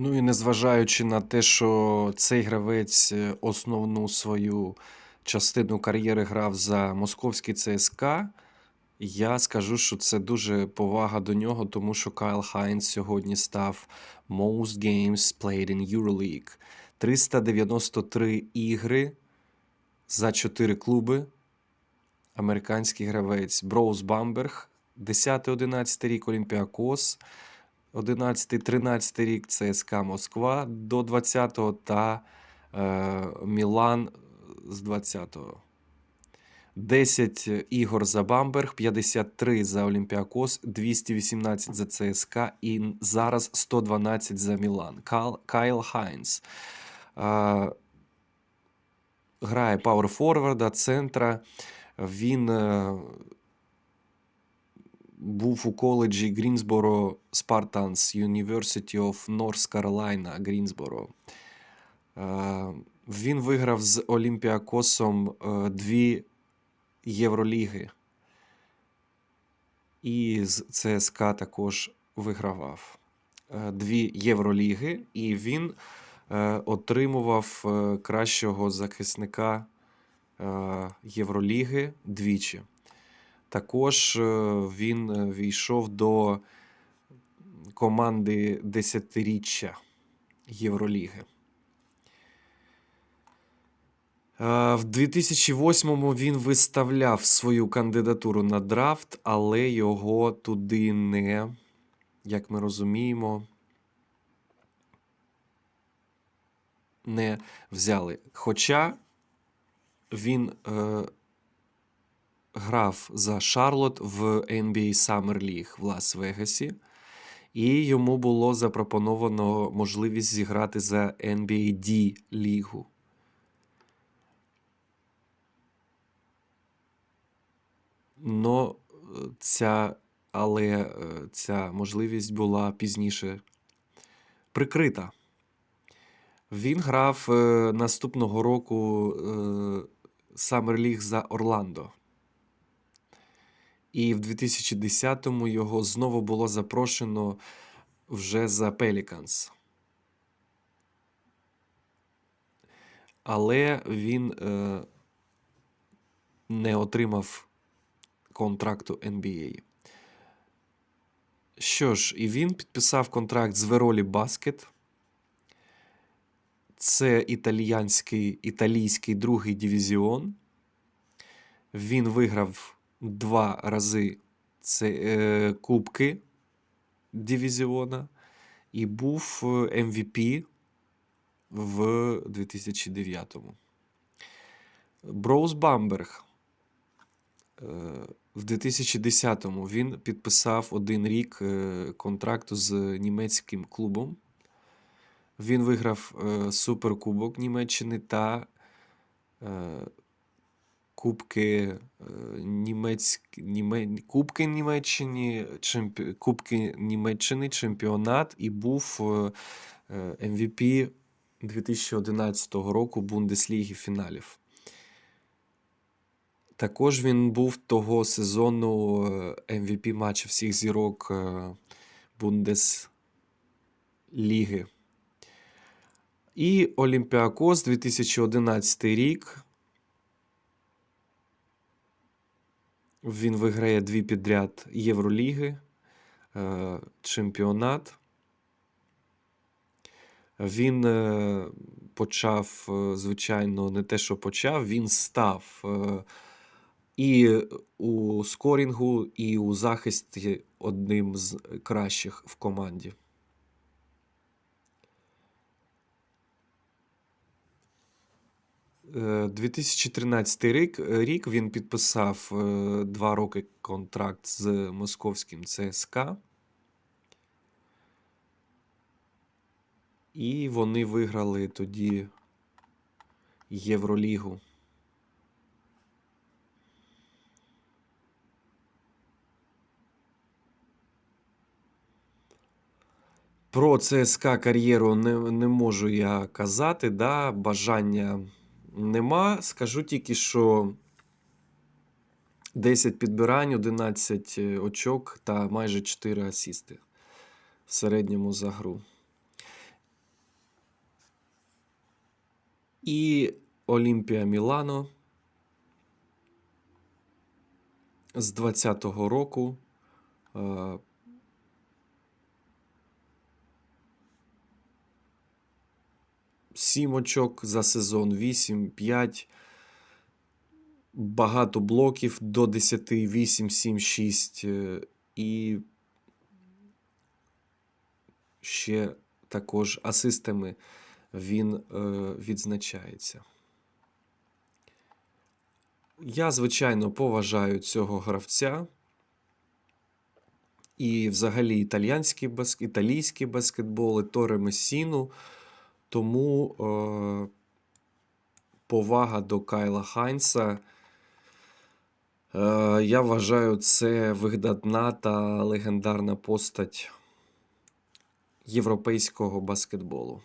Ну і незважаючи на те, що цей гравець е, основну свою частину кар'єри грав за московський ЦСКА, я скажу, що це дуже повага до нього, тому що Кайл Хайнс сьогодні став Most Games Played in Euroleague. 393 ігри за 4 клуби. Американський гравець Броуз Бамберг, 10-11 рік Олімпіакос, 11-13 рік ЦСКА Москва до 20-го та е, Мілан з 20-го. 10 ігор за Бамберг, 53 за Олімпіакос, 218 за ЦСКА і зараз 112 за Мілан. Кайл, Кайл Хайнс. Е, грає пауерфорварда, центра. Він е, був у коледжі Грінсборо Spartans University of North Carolina Грінсборо. Е, Він виграв з Олімпіакосом е, дві Євроліги. І з ЦСКА також вигравав е, дві Євроліги, і він отримував кращого захисника Євроліги двічі. Також е, він е, війшов до команди десятиріччя Євроліги. Е, В 2008-му він виставляв свою кандидатуру на драфт, але його туди не, як ми розуміємо, не взяли. Хоча він грав за Шарлот в NBA Summer League в Лас-Вегасі, і йому було запропоновано можливість зіграти за NBA D лігу. Но ця, але е, ця можливість була пізніше прикрита. Він грав е, наступного року е, Summer League за Орландо. І в 2010-му його знову було запрошено вже за Pelicans. Але він е, не отримав контракту NBA. Що ж, і він підписав контракт з Веролі Баскет. Це італійський, італійський другий дивізіон. Він виграв два рази це, е, кубки дивізіона і був е, MVP в 2009-му. Броуз Бамберг. Е, в 2010-му він підписав один рік контракту з німецьким клубом. Він виграв Суперкубок Німеччини та Кубки, е, Німецьк... Німе... Кубки Німеччини, чемпі... Кубки Німеччини, чемпіонат і був е, е, MVP 2011 року Бундесліги фіналів. Також він був того сезону е, MVP матча всіх зірок е, Бундесліги. І Олімпіакос 2011 рік. Він виграє дві підряд Євроліги, е, чемпіонат. Він е, почав, е, звичайно, не те, що почав, він став і у скорінгу, і у захисті одним з кращих в команді. 2013 рік, рік він підписав е, два роки контракт з московським ЦСКА. І вони виграли тоді Євролігу. Про ЦСКА кар'єру не, не можу я казати, да, бажання нема. Скажу тільки, що 10 підбирань, 11 е, очок та майже 4 асісти в середньому за гру. І Олімпія Мілано з 20-го року е, е, Сім очок за сезон, 8, 5, багато блоків до 10, 8, 7, 6. е, І ще також асистами він е, відзначається. Я, звичайно, поважаю цього гравця. І взагалі італійський баскетбол, і Торе Месіну. Тому е... повага до Кайла Хайнса. Е... Я вважаю, це вигадна та легендарна постать європейського баскетболу.